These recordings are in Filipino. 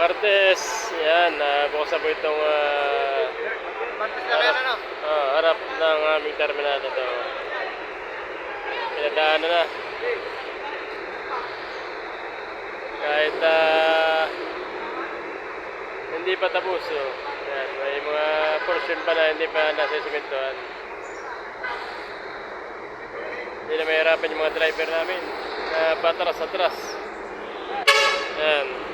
Martes, yan, nabukas na po itong ah, Martes na rin ano? ah, harap ng aming terminal ito. Pinadaanan na. Kahit ah, hindi pa tapos. Oh. Yan, may mga portion pa na hindi pa nasa simentohan. Hindi na mahirapan yung mga driver namin na patras-atras. Yan.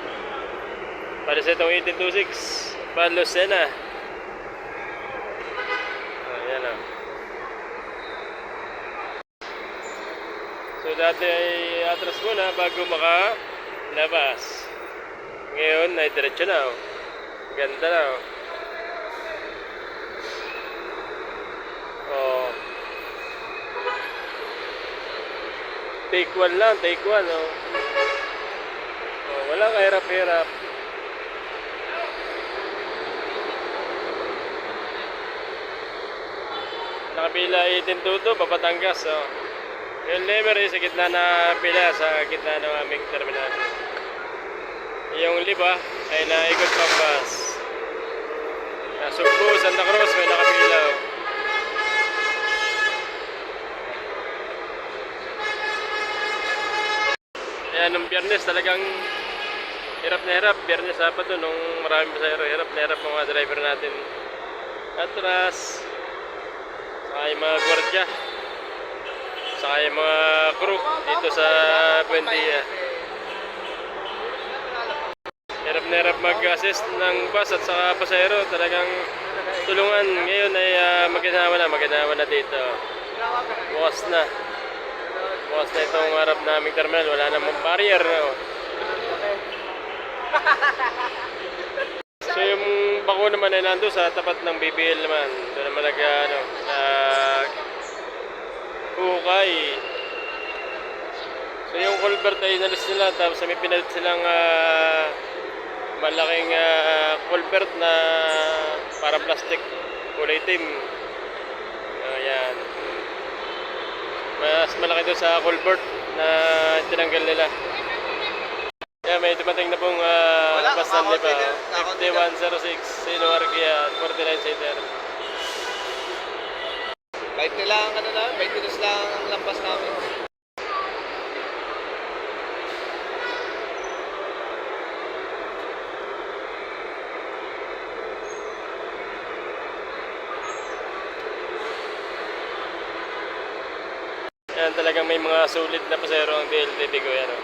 Para sa itong 1826, Palosena. Oh, yan o. So dati ay atras muna bago makalabas. Ngayon ay diretso na o. Ganda na o. Oh. Take one lang, take one oh. Oh, wala kahirap-hirap. Nakapila 1822, Papatangas. Oh. Yung lever ay sa gitna na pila sa gitna ng aming terminal. Yung liba ay naikot pang bus. Sa Sugbo, Santa Cruz, may nakapila. Oh. Kaya nung biyernes talagang hirap na hirap. Biyernes, Sabado, nung maraming pasahero, hirap na hirap mga driver natin. Atras, saka yung mga gwardya, saka yung mga crew dito sa Buendia. Hirap na hirap mag-assist ng bus at saka pasahero. Talagang tulungan. Ngayon ay uh, maginawa na, maginawa na dito. Bukas na. Bukas na itong harap naming terminal. Wala namang barrier. No? So yung bako naman ay nando sa tapat ng BBL naman. Naman nag ano, nag hukay. So yung culvert ay inalis nila tapos may pinalit silang ah, malaking ah, culvert na para plastic kulay itim. Ayan. Mas malaki doon sa culvert na tinanggal nila. Kaya may dumating na pong uh, Wala, kakaunti din, kakaunti 5106, Sino Arquia, 49 seater. 20 lang ano na, 20 dos lang ang lampas namin. Yan talagang may mga sulit na pasero ang DLTV ko yan. Oh.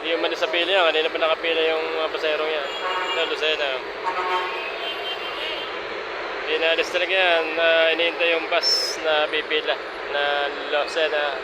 Hindi yung sa pila yan, kanina pa nakapila yung mga pasero yan. Ito, Lucena. Hindi na alis talaga yan, na iniintay yung bus na pipila na Lucena